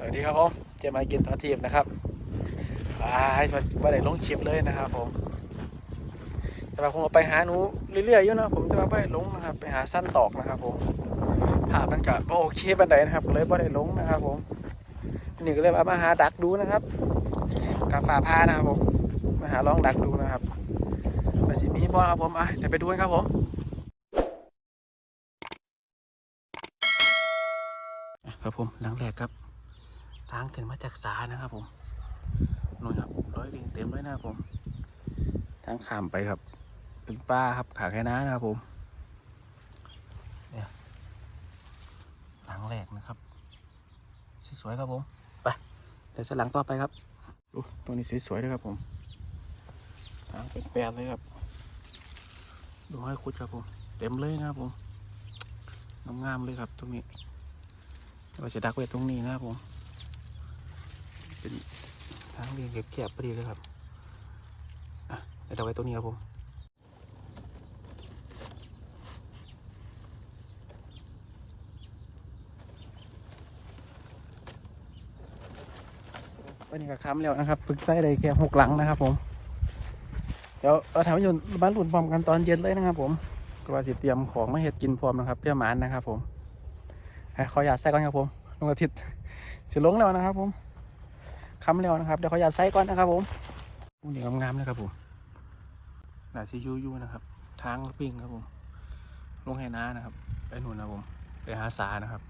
สวัสดีครับผมเจะมากินต่อทีมนะครับว้ายมาได้ลงคลิปเลยนะครับผม แต่ว่าผมเอาไปหาหนูเรื่อยๆอยู่นะผมจะมาไปลงนะครับ ไปหาสั้นตอกนะครับผมภาพมันก็บโอเคบันไดนะครับเลยไม่ได้ลงนะครับ ผมนี่ก็เลยเอามาหาดักดูนะครับกับฝ่าผ้านะครับผมมาหาลองดักดูนะครับไปสิมีบอลครับผมอะเดี๋ยวไปดูกันครับผมอะครับผมหลังแรกครับ ทางขึ้นมาจากสานะครับผมนู่นครับร้อยลิงเต็มเลยนะครับผม ทางข้ามไปครับ เป็นป้าครับขาแค่น้านะครับผมเนี่ยหลังแรกนะครับสวยๆครับผมไปเดี๋ยวสลังต่อไปครับดูตรงนี้สวยๆเลยครับผมทางเป็นแปลนเลยครับดูให้คุดครับผม เต็มเลยนะครับผมงามๆเลยครับตรงนี้เราจะดักไว้ตรงนี้นะครับผม เป็นทางเรียงแคบๆพอดีเลยครับอะเดี๋ยวเอาไว้ตรงนี้ครับผมวันนี้ก็ค้ำแล้วนะครับปึกไส้ได้แค่หกหลังนะครับ ผม เดี๋ยวเราทำให้ยนบ้านหลุนพร้อมกันตอนเย็นเลยนะครับ ผมก็ว่าสิเตรียมของมาเห็ดกินพร้อมนะครับเพื่อหมานนะครับ ผมขออยาตใส่ก่อนครับผมลงอาทิตย์สิลงแล้วนะครับ ผม ค้ำแล้วนะครับเดี๋ยวขออยาตใส่ก่อนนะครับผมอู้นี่งามๆนะครับผมหนาซียูยูนะครับ ทางปิ้งครับผมลงให้น้านะครับ ไปหนุนนะครับผมไปหาสานะครับ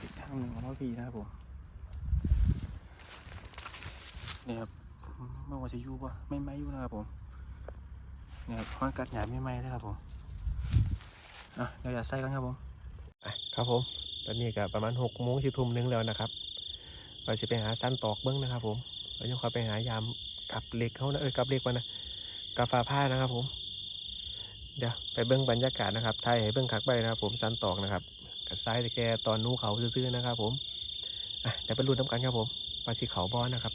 อีกทางหนึ่งของพ่อพีนะครับผมเนี่ยครับเมื่อวันจะยูป่ะไม่ไม่ยูนะครับผมเนี่ยครับข้อนกัดหยาไม่ไหม้เลยครับผมอะเดี๋ยวอย่าใส่กันครับผมครับผม ตอนนี้ก็ประมาณหกโมงสิทุ่มหนึงแล้วนะครับเราจะไปหาสั้นตอกเบิ้งนะครับ ผมเราจะขอไปหายามกับเหล็กเขานะเออกับเหล็กมานะกับฟ้าผ้านะครับ ผม เดี๋ยวไปเบิ้งบรรยากาศนะครับไทยให้เบิ้งคักไปนะครับ ผมสั้นตอกนะครับกับซ้ายแต่แกตอนนู้เขาซื่อๆนะครับ ผมอะเดี๋ยวไปรุ่นน้ำกันครับผมปลาชีเขาบอนะครับ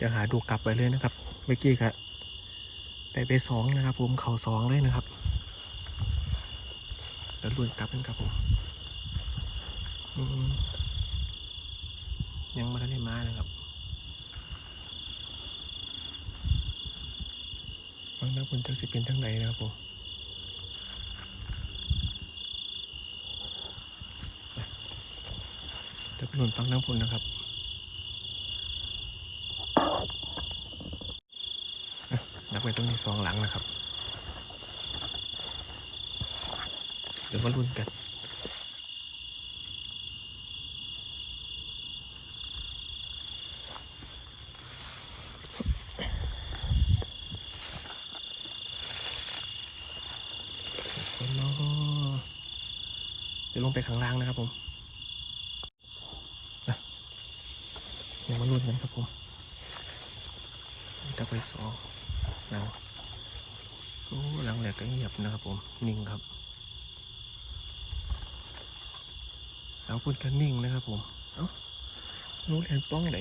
เดี๋ยวหาดูกลับไปเลยนะครับ เมื่อกี้ครับได้ไปสองนะครับ ผมเข่าสองเลยนะครับแล้วลุนกลับกันครับผมยังไม่ได้มานะครับฟังน้ำคุณจะสิเป็นทั้งไหนนะครับผมเดี๋ยวไปหนุนฟังน้ำพุนนะครับับไปตรงนี้สองหลังนะครับ เดี๋ยวมาลุ้นกันเดี๋ยวลงไปข้างล่างนะครับผมเดี๋ยวมาลุ้นกันครับผมจะไปสอง หลังโอ้หลังแหลกก็เงียบนะครับผมนิ่งครับหลังพุ่นก็นิ่งนะครับผมเอ้าหนูเรียนป้องไหน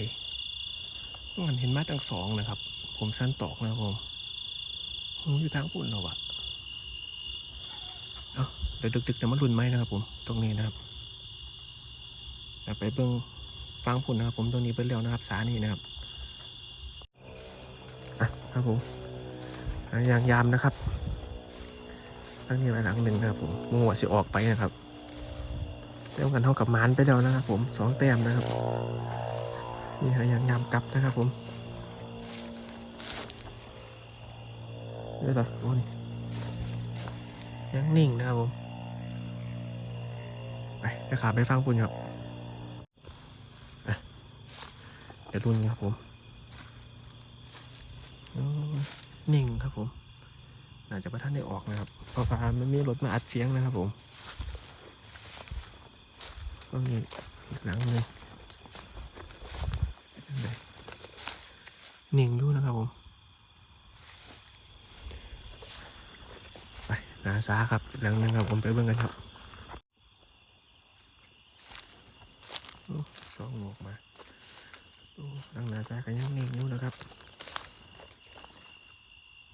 มันเห็นมาตั้งสองนะครับ ผมสั้นตอกนะครับผมหนูอยู่ทางปุ่นเราอะเอ้าเดี๋ยวดึกๆเดี๋ยวมันรุนไหมนะครับผม ตรงนี้นะครับเดี๋ยวไปเบิ้งฟังพุ่นนะครับผมตรงนี้เป็นเร็วนะครับสานี่นะครับอะครับผม อะยางยามนะครับตั้งนี้ไว้หลังหนึ่งนะครับผมมัวสิออกไปนะครับเริ่มกันเท่ากับมานไปแล้วนะครับ ผมสองแต้มนะครับนี่ฮะยางยามกลับนะครับผมเดี๋ยวต่อโอ้นี่ยังนิ่งนะครับผมไปไปขาไปฟังคุณครับอะเดี๋ยวรุ่นครับผมอืม นิ่งครับผมน่าจะประท่านได้ออกนะครับเพราะว่ามันมีรถมาอัดเสียงนะครับผมก็มีอีกหลังหนึงนิ่งดูนะครับผมไปนาซาครับหลังหนึงครับผมไปเบิ่งกันครับโอ้สองหมวกมาโอ้ดังนาซากันยังนิ่งอยู่นะครับ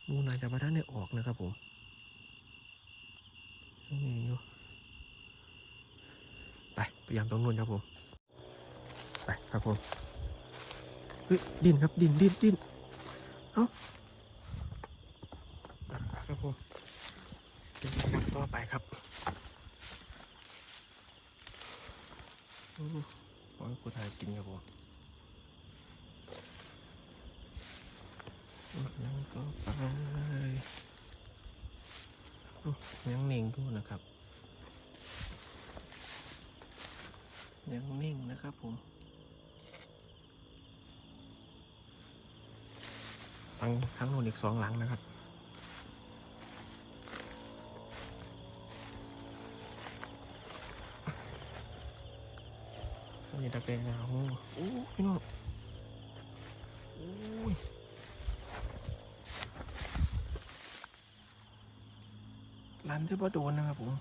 มูนาจะมาท่านได้ออกนะครับผมนี่อยู่ไปพยายามตรงนู้นครับผม ไปครับผมเฮ้ยดินครับดินดินดินเอ้าอะครับผมเป็นครั้งต่อไปครับโอ้ ขอให้กูทายกินครับผมยังก็ไปโอ้ ยังนิ่งดูนะครับ ยังนิ่งนะครับผมทั้งทั้งนู่นอีกสองหลังนะครับนี่ตะเป็นนะโอ้โอ้พี่น้อง รันที่บ่โดนนะครับผม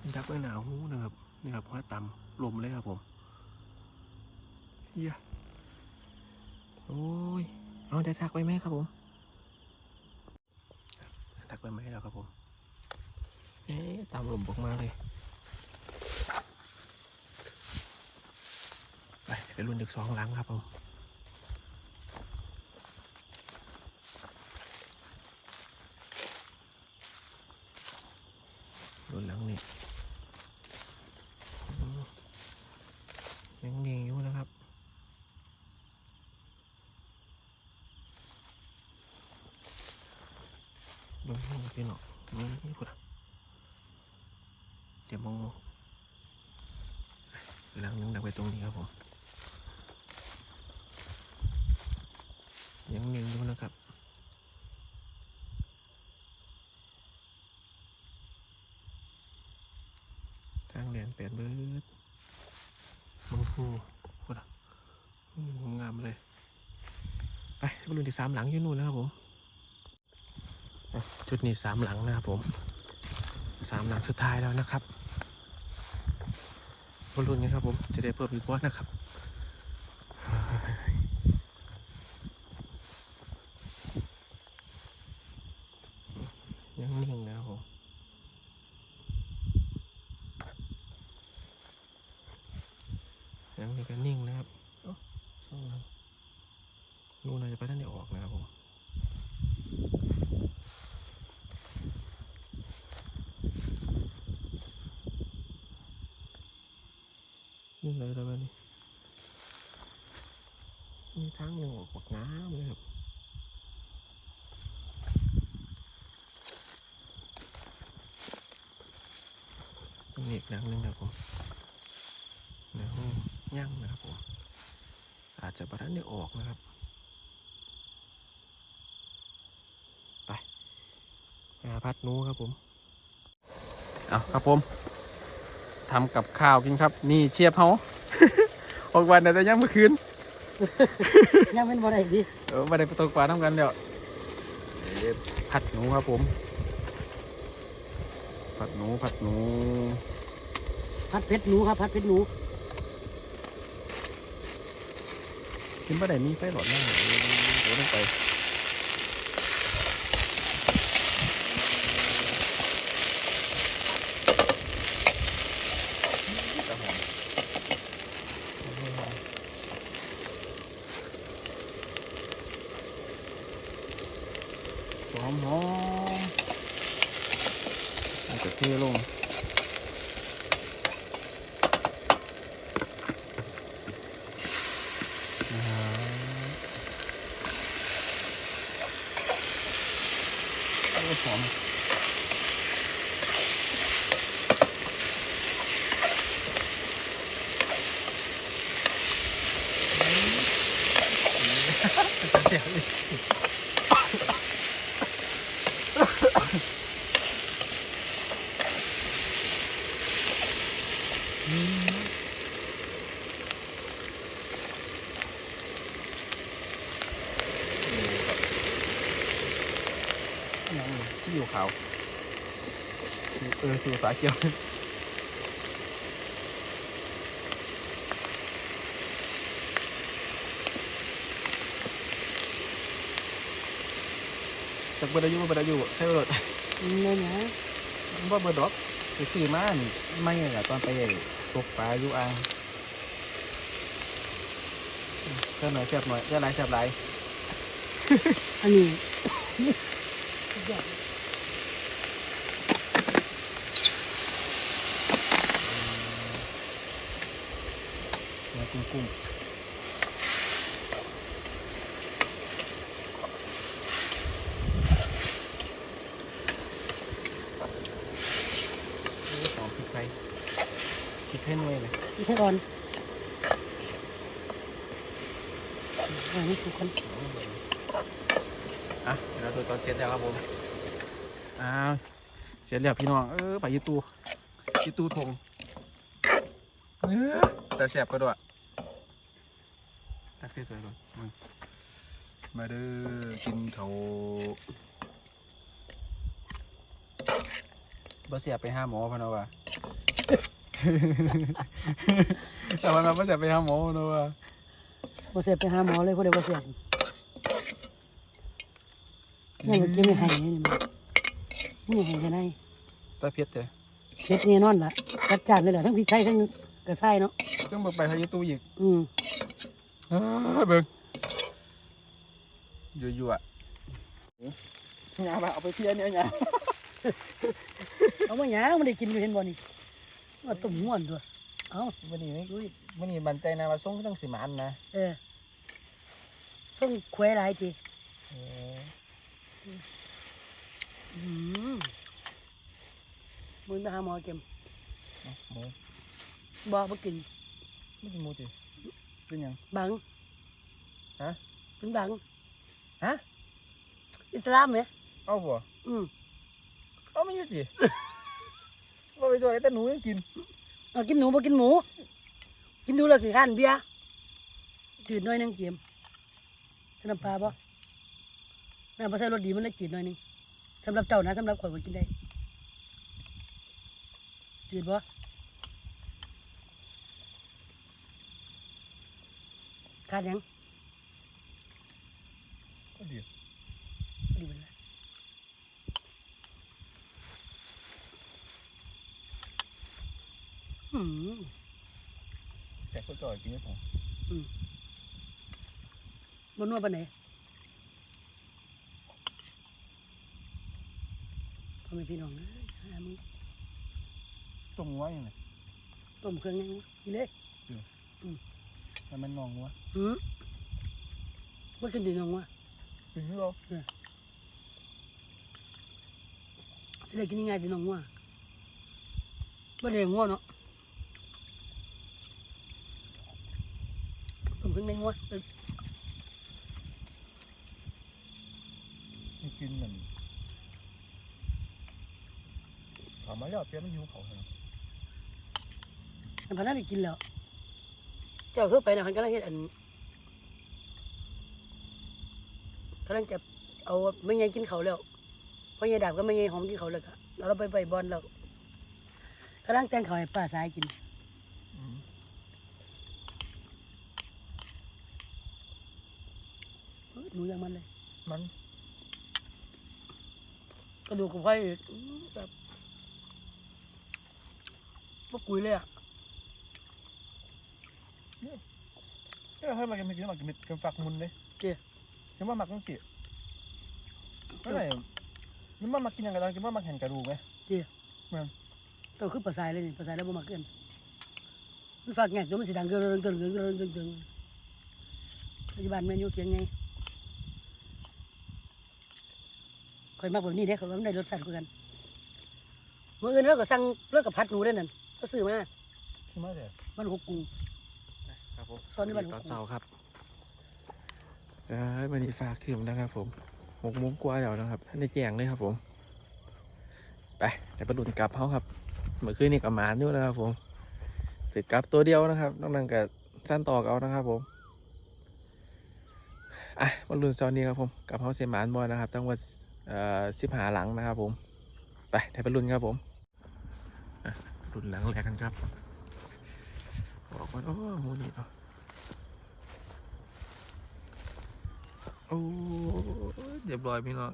นี่ดักไว้หนาหูนะครับนี่ครับเพราต่ำลมเลยครับผมเฮียโอ้ยเอาได้ทักไว้ไหมครับผมทักไปไหมแล้วครับผมเอ๊ะตามลมบกมาเลยไปไปรุ่นอีกสองหลังครับผม รุ่นหลังนี่อืมยังเงียอยู่นะครับ เบิ่งให้พี่น้องนี่พุ่นน่ะเดี๋ยวมองหลังนึงดักไปตรงนี้ครับผม ยังเนียนอยู่นะครับ ทางเรียนเปลี่ยนเบิดมังหูพุ่นน่ะงามเลย ไปบอลลูนที่สามหลังอยู่นู่นนะครับผมชุดนี้สามหลังนะครับผมสามหลังสุดท้ายแล้วนะครับบอลลูนนี้ครับผม จะได้เพิ่มอีกว่านะครับยังนิ่งนะครับผมยังนี่ก็นิ่งนะครับเอ้าช่องหลังนู่นน่าจะไปท่านได้ออกนะครับผม นี่เลยแล้วนี่มีทางหนึ่งออกปากน้ำเลยครับตรงนี้อีกหลังนึงครับผมแล้วย่างนะครับผมอาจจะประทันได้ออกนะครับไปหาพัดนู้ครับผม เอาครับผม ทำกับข้าวกินครับ นี่เชียบเฮา ออกวันแต่ยังเมื่อคืน ยังเป็นบ่ได้ดิเออมาได้ประตูกว่าทำกันเดี๋ยวเอ๊ะผัดหนูครับผม ผัดหนูผัดหนูพัดเพชรหนูครับพัดเพชรหนูกินบ่ได้มีไฟหลอดหน้าเดี๋ยวต้องไปจะหอมหอมหอมอาจจะเทลง โอ้หอมที่ อยู่ขาวเออสู่สาเกียว จากเบอร์ดายูเบอร์ดายูใช่เบอร์ดเนี่ยนะว่าเบอร์ดอกไปซื้อมานี่ไม่อะตอนไปตกปลาอยู่อ่างเพิ่มหน่อยแซ่บหน่อยได้หลายแซ่บหลายอันนี้สุดยอดเนื้อกุ้งกุ้งโอ้หอมพริกไทยพริกไทยหน่วย เลยที่อ่อนอันนี้ถูกคนอะเดี๋ยวเราดูตอนเจ็ดแล้วครับผมอ้าวเสร็จแล้วพี่น้องเออไปยีตูยีตูทงเออแต่แสบก็ด้วยตักเสียสวยก่อนมึงมาเด้อกินเขาวบ่เสียบไปห้าหมอพะนว่ะ แต่วันนั้นบ่เสียบไปห้าหมอพะเนาะว่ะบ่เสียบไปหาหมอเลยเพราะเดี๋ยวบ่เสียบนี่มันกินไม่ให้นี่มันนี่ให้จะได้ตาเพียดเถอะเพชรเนี่ยนอนละจัดจานเลยแหละทั้งพริกไทยทั้งกระไส้เนาะต้องบอกไปทายีตูอีก อืมเอ้ยเบิ่งยั่วยั่วงามาเอาไปเพียเนี่ยงาเอามาหยังมันได้กินอยู่เห็นบ่นี่ ว่าตุ่มม่วนตัวเอาวันนี้ไม่กุ้ยวันนี้มันใจนะว่าส่งต้องสิมันนะเออต้องแควหลายทีเอออืมมึงไปหาหมอเก็มเอาหมูบ่บ่กินไม่กินหมูจิเป็นหยัง บังฮะ เป็นบังฮะอิสลามไหมเอาบ่อืมเอาไม่อยุจิว่า ไปตัวไอ้แต่หนูยังกินเอากินหนูบ่กินหมู กินดูแล้วสิข้านเบียร์จืดหน่อยนึงเกมสนับปลาบ่น้ำปลาใส่รสดีมันเลยจืดหน่อยนึงสำหรับเจ้านะสำหรับข่อยก็กินได้จืดบ่ขาดยัง ก็ดี ดีมันละอืม แต่ก็จ่อยกินไม่พอบนนัวปานไหนพ่อแม่พี่น้องเอ้ยหามึงต้มงัวยังไงต้มเครื่องยังกินเลยแล้วมันนองงัวหืมว่ากินดีน้องวะกินที่เราสิได้กินยังไงดีน้องวะบ่ได้งัวเนาะ ต้มเครื่งในงัวเออกินเหมือนถามมาแล้วเพี้ยมันหิวเขาเหรออันพนันได้กินแล้ว เจ้าเข้าไปนะพันกำลังเฮ็ดอันกำลังจะเอาไม่ไงกินเขาแล้วเพราะยายดาบก็ไม่ไงหอมกินเขาวแล้วก็แล้วเราไปไปบอลแล้วกำลังแต่งเขาให้ป้าสายกิน อืม เอ้ยหนูยังมันเลย มันกระดูกกับไข่อื้อแบบพวกกุยเลยอะเอ้ยให้มากินไม่กินมากินเม็ดกินฝักมุนเลยเจ๊กินว่ามักต้องสิเมื่อไหร่กินว่ามักกินอย่างไรกินว่ามักเห็นกระดูกไหมเราคือปลาสายเลยนี่ปลาสายแล้วบ่มาเกินมันฝากแงกตัวมันสิดังเกินเกินเกินเกินเกินเกินเกินปัจจุบันแมนยูเคียงไง คอยมากแบบนี้เด้เขาก็ไม่ได้รสชาติคือกันเมื่ออื่นเราก็สั่งเลิกกับพัดหนูได้นั่นก็ซื้อมาใช่ไหมเดี๋ยวมันหกกรุงครับผมซ้อนในบ้านตอนเสาร์ครับเอ้ยวันนี้ฝากถึงนะครับผมหกโมงกว่าแล้วนะครับท่านได้แจ้งเลยครับผมไปเดี๋ยวไปดุนกลับเขาครับเมื่อคืนนี่กับหมาอยู่นะครับ ผมติดกลับตัวเดียวนะครับนอกนั้นกับสั้นต่อเอานะครับผมอะมาลุนซอนนี้ครับผมกับเขาเซมานบอยนะครับตั้งวันเอ่อ สิบหาหลังนะครับผม ไปเดี๋ยวไปลุนครับผมอะลุนหลังแรกกันครับบอกว่าโอ้โหนี่โอ้เรียบร้อยพี่น้อง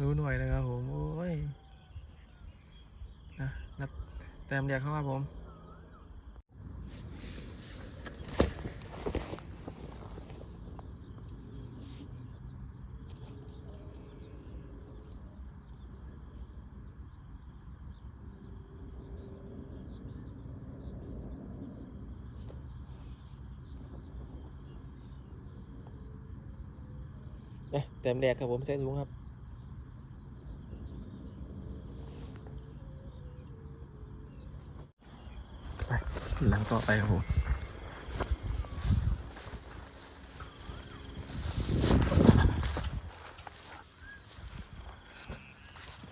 รู้หน่อยนะครับผม โอ้ยนะนับแต้มเรียกเข้าครับผม เต็มแรกครับผมใส่ถุงครับไปหลังต่อไปครับผม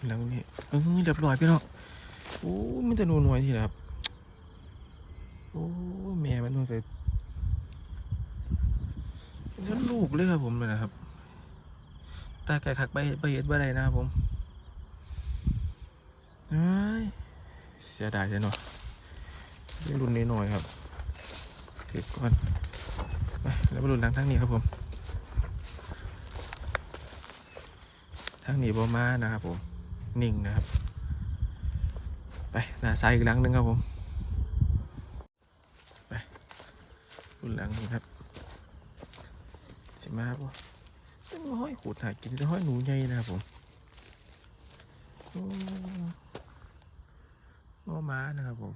หลังนี้เออเรียบร้อยพี่น้องโอ้ยมันจะนูนหน่วยทีละครับ โอ้ยแม่มันต้องใส่แล้วลูกเลยครับผมเลยนะครับ ตาไก่ขักใบใบเอ็ดใบใดนะครับผมเสียดายจังเนาะนี่รุ่นนี้หน่อยครับเก็บก่อนไปแล้วมารุ่นหลังทั้งนี้ครับผมทั้งนี้บอมานะครับผมนิ่งนะครับ ไปหน้าซ้ายอีกหลังหนึ่งครับผมไปรุ่นหลังนี้ครับใช่ไหมครับเป็น ห้อยขูดหากินจะห้อยหนูใหญ่นะครับผมง้อม้านะครับผม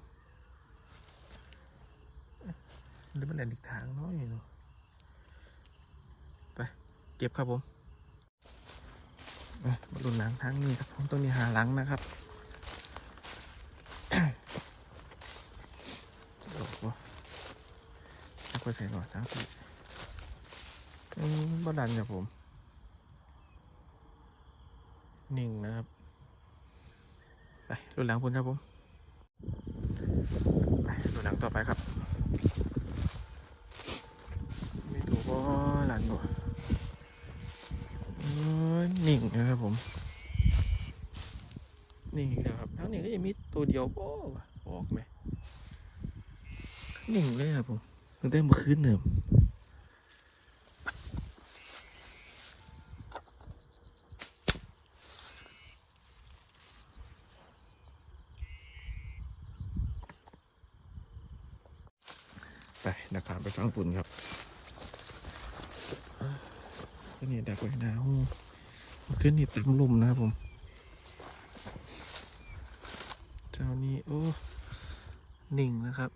หรือมันแดนอีกทางน้อยเนาะไป เก็บครับผมมาดูหนังทางนี้ครับผมต้องมีหาหลังนะครับโอ้โหก็ใส่หลอดทั้งที่บ้านดันครับผม หนึ่งนะครับ ไปดูหลังคุณครับผมไปดูหลังต่อไปครับ ไม่ถูกก็หลังบ่เอ้ยหนิ่งนะครับผมหนิ่งอีกแล้วครับทั้งนี้ก็จะมีตัวเดียวก็ออกไหมหนิ่งเลยครับผมตั้งแต่เมื่อคืนเนี่ย ไป นะครับไปฟังฝุ่นครับก็นี่ดักไว้นาหูขึ้นนี่เต็มลุมนะครับผม เจ้านี้โอ้หนิ่งนะครับ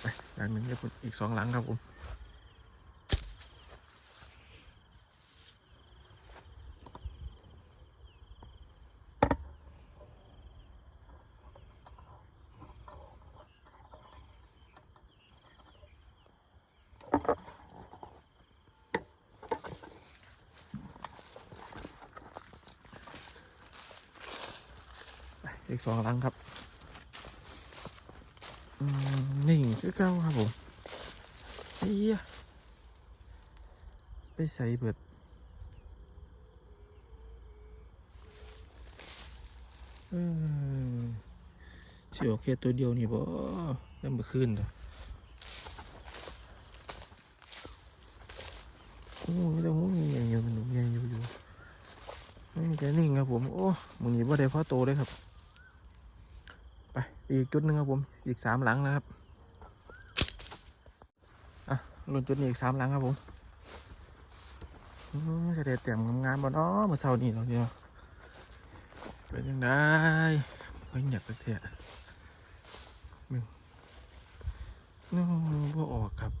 ไปหลังหนึ่งเดี๋ยวอีกสองหลังครับผม อีกสองหลังครับอืมนี่คือเก้าครับผมเฮียไปใส่เบิดเออสิโอเคตัวเดียวนี่บ่แล้วมาขึ้นเด้อโอ้ยแต่หูมีอย่างอยู่มันยังอยู่อยู่ไม่มีแต่นิ่งครับผม โอ้มึงนี่บ่ได้พอโตเลยครับ อีกจุดหนึ่งครับผม อีกสามหลังนะครับ อะลุ่นจุดนี้อีกสามหลังครับผมอื้อจะได้เตรียมงานบ่เนาะเมื่อเช้านี้เราเดียวเป็นยังไงไม่อยากไปเถอะมึงนู่บ่ออกครับ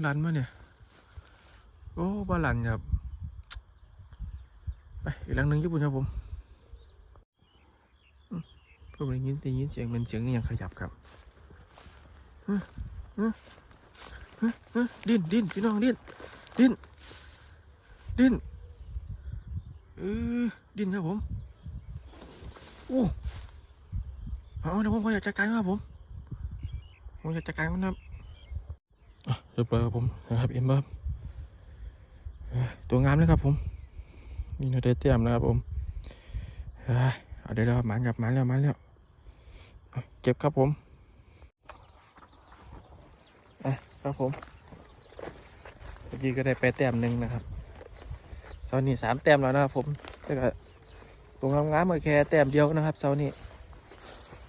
หลันมาเนี่ย โอ้บ่ลันครับ ไปอีกหลังหนึ่งญี่ปุ่นครับผมอืมผมได้ยินได้ยินเสียงเป็นเสียงย่างขยับครับฮึฮึฮึฮึดิ้นดิ้นพี่น้องดิ้นดิ้นดิ้นเออดิ้นครับผมโอ้เอาเดี๋ยวผมขออยากจัดการครับผมผมอยากจัดการมันครับอะเรียบร้อยครับผมนะครับเอ็มเบอร์ตัวงามเลยครับผม นี่เราได้เตรียมนะครับผมเอ้ยเอาเดี๋ยวเราหมันกับหมันแล้วมันแล้วเก็บครับผมอะครับผมเมื่อกี้ก็ได้ไปแต้มหนึ่งนะครับเสาร์นี้สามแต้มแล้วนะครับผมแล้วก็ตรงงามๆมาแค่แต้มเดียวนะครับเสาร์นี้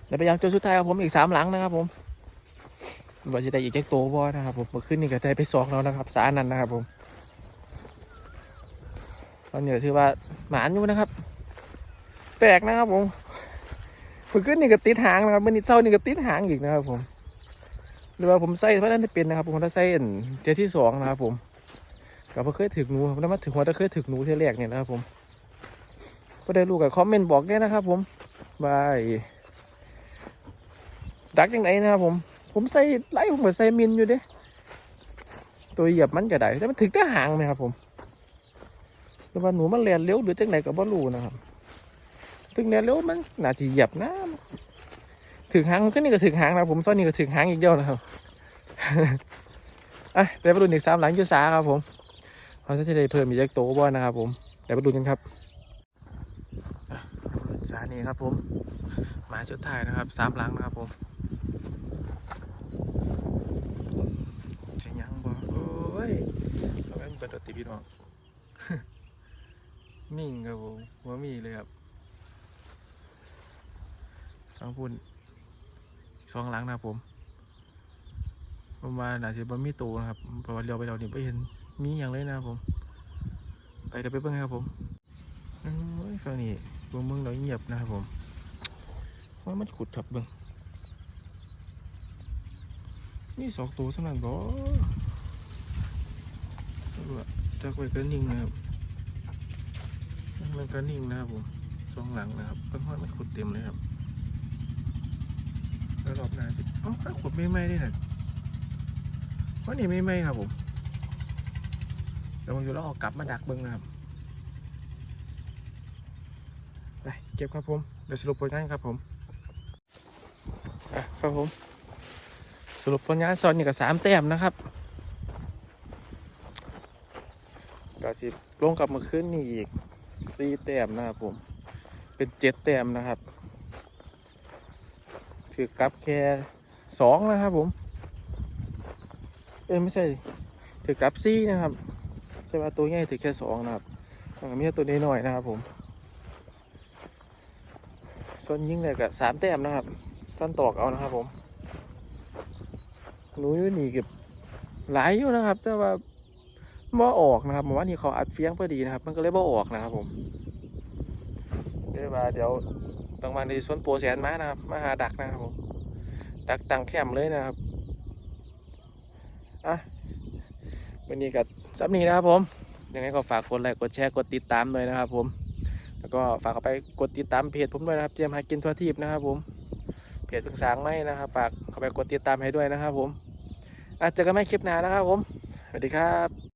เดี๋ยวพยายามจนสุดท้ายครับผมอีกสามหลังนะครับผมว่าจะได้อีกแจ็คโตบ่นะครับผมเมื่อคืนนี้ก็ได้ไปสองแล้วนะครับสานันนะครับผม อนนี้ถือว่าหมานอยู่นะครับ แปลกนะครับผมฝึกขึ้นนี่ก็ติดหางนะครับมันนี่เศร้านี่ก็ติดหางอีกนะครับ ผม หรือว่าผมใส่เพราะนั้นเป็นนะครับผมถ้าใส่อันเทีที่สองนะครับ ผมก็บ่เคยถึงหนูครับแล้วมาถึงว่าถ้าเคยถึงหนูเทียแรกเนี่ยนะครับผมก็ได้รู้กับคอมเมนต์บอกได้นะครับ ผมบายดักยังไงนะครับผม ผมใส่ไล่ผมใส่มินอยู่เด้ตัวเหยียบมันก็ได้แต่มันถึงแต่หางไหมครับผม แต่ว่าหนูมันเรียนเร็วหรือจังไหนก็บ่รู้นะครับถึงเรียนเร็วมันน่าจะเหยียบนะถึงหางก็นี่ก็ถึงหางนะผมซ่อนนี่ก็ถึงหางอีกเดียวนะครับอะเดี๋ยวไปดูอีกสามหลังยูสาครับผมเขาจะได้เพิ่มอีกเล็กโตบ่นะครับ ผมเดี๋ยวไปดูกันครับสานี่ครับผมหมาชุดไทายนะครับสามหลังนะครับผมเสียงยังบ่โอ้ยเอาไว้มันเปิดดตีพี่น้อง นิ่งครับผมว่ามีเลยครับฟังพูดสองหลังนะครับผมประมาณอาจจะบ่มีตูนะครับพระว่าเลี้ยวไปเราเนี่ยไม่เห็นมีอย่างเลยนะครับผมไปเดี๋ยวไปเบิ่งครับผมโอ้ยฟังนี่เบิ่งเบิ่งเราเงียบนะครับผมว่ามันขุดทับเบิ่งนี่สองตัวสำนันบ่จะไปก็นิ่งนะครับ มันก็นิ่งนะครับผมช่วงหลังนะครับต้นไม้มันขุดเต็มเลยครับแล้วรอบหน้าสิอ้าถ้าขุดไม่ไหม้ด้น่ะเพราะนี่ไม่ไหม้ครับผมเดี๋ยวผมอยู่แล้วเอากลับมาดักเบิ้งนะครับไปเก็บครับผม เดี๋ยวสรุปผลงานครับผมครับผม สรุปผลงานซอนนี่กับสามแต้มนะครับก็สิลงกลับมาขึ้นนี่อีก สี่แต้มนะครับผม เป็นเจ็ดแต้มนะครับ ถือกลับแค่สองนะครับผม เอ้ยไม่ใช่ ถือกลับซี่นะครับแต่ว่าตัวใหญ่ถือแค่สองนะครับแล้วก็มีตัวน้อยๆนะครับผม ส่วนยิ่งเลยกับสามแต้มนะครับจันตอกเอานะครับผมหนูอยู่นี่เก็บหลายอยู่นะครับ แต่ว่า บ่ออกนะครับผมว่านี่เขาอัดเฟียงพอดีนะครับ มันก็เลยบ่ออกนะครับผมเดี๋ยวมาเดี๋ยวต้องมาในสวนโปรแสนมานะครับ มาหาดักนะครับผมดักตังแคมเลยนะครับอะวันนี้กับซับนี้นะครับผมยังไงก็ฝากกดไลค์กดแชร์กดติดตามด้วยนะครับ ผม แล้วก็ฝากเข้าไปกดติดตามเพจผมด้วยนะครับเตรียมหากินทั่วทีบนะครับ ผมเพจเพิ่งสร้างไม่นะครับฝากเข้าไปกดติดตามให้ด้วยนะครับ ผมอะเจอกันใหม่คลิปหน้านะครับ ผมสวัสดีครับ